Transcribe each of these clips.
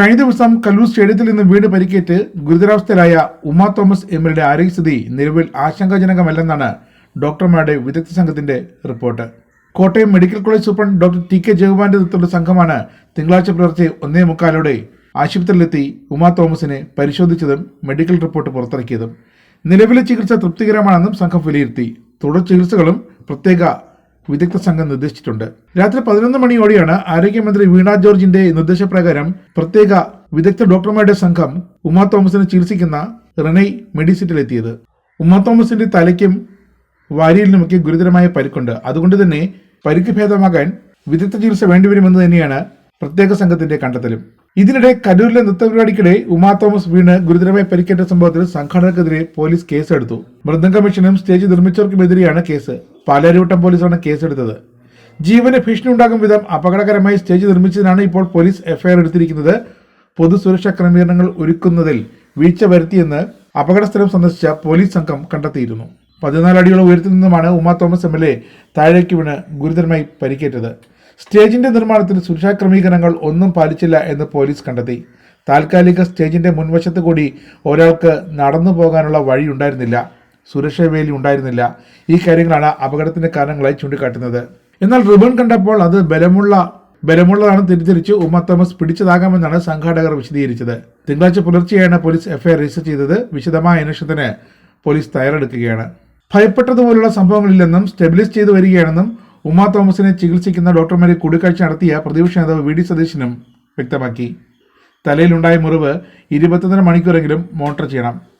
കഴിഞ്ഞ ദിവസം കല്ലൂർ സ്റ്റേഡിയത്തിൽ നിന്ന് വീട് പരിക്കേറ്റ് ഗുരുതരാവസ്ഥയിലായ ഉമാ തോമസ് എം എൽഎയുടെ ആരോഗ്യസ്ഥിതി നിലവിൽ ആശങ്കാജനകമല്ലെന്നാണ് ഡോക്ടർമാരുടെ വിദഗ്ധ സംഘത്തിന്റെ report. Kottayam medical college superintendent doctor T K ജഗുബാന്റെ നേതൃത്വത്തിലുള്ള സംഘമാണ് തിങ്കളാഴ്ച പുലർച്ചെ ഒന്നേ മുക്കാലോടെ ആശുപത്രിയിലെത്തി ഉമാ തോമസിനെ പരിശോധിച്ചതും മെഡിക്കൽ റിപ്പോർട്ട് പുറത്തിറക്കിയതും. നിലവിലെ ചികിത്സ തൃപ്തികരമാണെന്നും സംഘം വിലയിരുത്തി. തുടർ ചികിത്സകളും പ്രത്യേക വിദഗ്ധ സംഘം നിർദ്ദേശിച്ചിട്ടുണ്ട്. രാത്രി പതിനൊന്ന് മണിയോടെയാണ് ആരോഗ്യമന്ത്രി വീണ ജോർജിന്റെ നിർദ്ദേശപ്രകാരം പ്രത്യേക വിദഗ്ധ ഡോക്ടർമാരുടെ സംഘം ഉമാ തോമസിനെ ചികിത്സിക്കുന്ന റിനൈ മെഡിസിറ്റിലെത്തിയത്. ഉമാ തോമസിന്റെ തലയ്ക്കും വാരിയലിനുമൊക്കെ ഗുരുതരമായ പരിക്കുണ്ട്. അതുകൊണ്ട് തന്നെ പരിക്ക് ഭേദമാകാൻ വിദഗ്ധ ചികിത്സ വേണ്ടിവരുമെന്ന് തന്നെയാണ് പ്രത്യേക സംഘത്തിന്റെ കണ്ടെത്തലും. ഇതിനിടെ കരൂരിലെ നൃത്തപരിപാടിക്കിടെ ഉമാ തോമസ് വീണ് ഗുരുതരമായി പരിക്കേറ്റ സംഭവത്തിൽ സംഘടനക്കെതിരെ പോലീസ് കേസെടുത്തു. മൃദംഗ കമ്മീഷനും സ്റ്റേജ് നിർമ്മിച്ചവർക്കുമെതിരെയാണ് കേസ്. പാലാരിവട്ടം പോലീസാണ് കേസെടുത്തത്. ജീവന് ഭീഷണി ഉണ്ടാകും വിധം അപകടകരമായി സ്റ്റേജ് നിർമ്മിച്ചതിനാണ് ഇപ്പോൾ പോലീസ് എഫ്ഐആർ എടുത്തിരിക്കുന്നത്. പൊതുസുരക്ഷാ ക്രമീകരണങ്ങൾ ഒരുക്കുന്നതിൽ വീഴ്ച വരുത്തിയെന്ന് അപകടസ്ഥലം സന്ദർശിച്ച പോലീസ് സംഘം കണ്ടെത്തിയിരുന്നു. പതിനാല് അടിയോളം ഉയരത്തിൽ നിന്നുമാണ് ഉമ്മ തോമസ് എം എൽ എ താഴേക്ക് വീണ് ഗുരുതരമായി പരിക്കേറ്റത്. സ്റ്റേജിന്റെ നിർമ്മാണത്തിൽ സുരക്ഷാ ക്രമീകരണങ്ങൾ ഒന്നും പാലിച്ചില്ല എന്ന് പോലീസ് കണ്ടെത്തി. താൽക്കാലിക സ്റ്റേജിന്റെ മുൻവശത്ത് കൂടി ഒരാൾക്ക് നടന്നു പോകാനുള്ള വഴി ഉണ്ടായിരുന്നില്ല സുരക്ഷാ വേലി ഉണ്ടായിരുന്നില്ല. ഈ കാര്യങ്ങളാണ് അപകടത്തിന്റെ കാരണങ്ങളായി ചൂണ്ടിക്കാട്ടുന്നത്. എന്നാൽ റിബൺ കണ്ടപ്പോൾ അത് ബലമുള്ള ബലമുള്ളതാണ് തിരിച്ചറിച്ച് ഉമ്മ തോമസ് പിടിച്ചതാകാമെന്നാണ് സംഘാടകർ വിശദീകരിച്ചത്. തിങ്കളാഴ്ച പുലർച്ചെയാണ് പോലീസ് എഫ്ഐആർ രജിസ്റ്റർ ചെയ്തത്. വിശദമായ അന്വേഷണത്തിന് പോലീസ് തയ്യാറെടുക്കുകയാണ്. ഭയപ്പെട്ടതുപോലുള്ള സംഭവങ്ങളില്ലെന്നും സ്റ്റെബിലൈസ് ചെയ്തു വരികയാണെന്നും ഉമ്മ തോമസിനെ ചികിത്സിക്കുന്ന ഡോക്ടർമാരെ കൂടിക്കാഴ്ച നടത്തിയ പ്രതിപക്ഷ നേതാവ് വി ഡി സതീശനും വ്യക്തമാക്കി. തലയിലുണ്ടായ മുറിവ് ഇരുപത്തൊന്നര മണിക്കൂറെങ്കിലും മോണിറ്റർ ചെയ്യണം.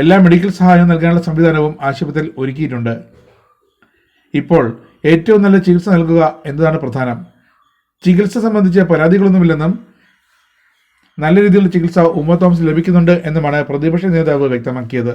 എല്ലാ മെഡിക്കൽ സഹായവും നൽകാനുള്ള സംവിധാനവും ആശുപത്രിയിൽ ഒരുക്കിയിട്ടുണ്ട്. ഇപ്പോൾ ഏറ്റവും നല്ല ചികിത്സ നൽകുക എന്നതാണ് പ്രധാനം. ചികിത്സ സംബന്ധിച്ച പരാതികളൊന്നുമില്ലെന്നും നല്ല രീതിയിലുള്ള ചികിത്സ ഉമ്മ തോമസ് ലഭിക്കുന്നുണ്ട് എന്നുമാണ് പ്രതിപക്ഷ നേതാവ് വ്യക്തമാക്കിയത്.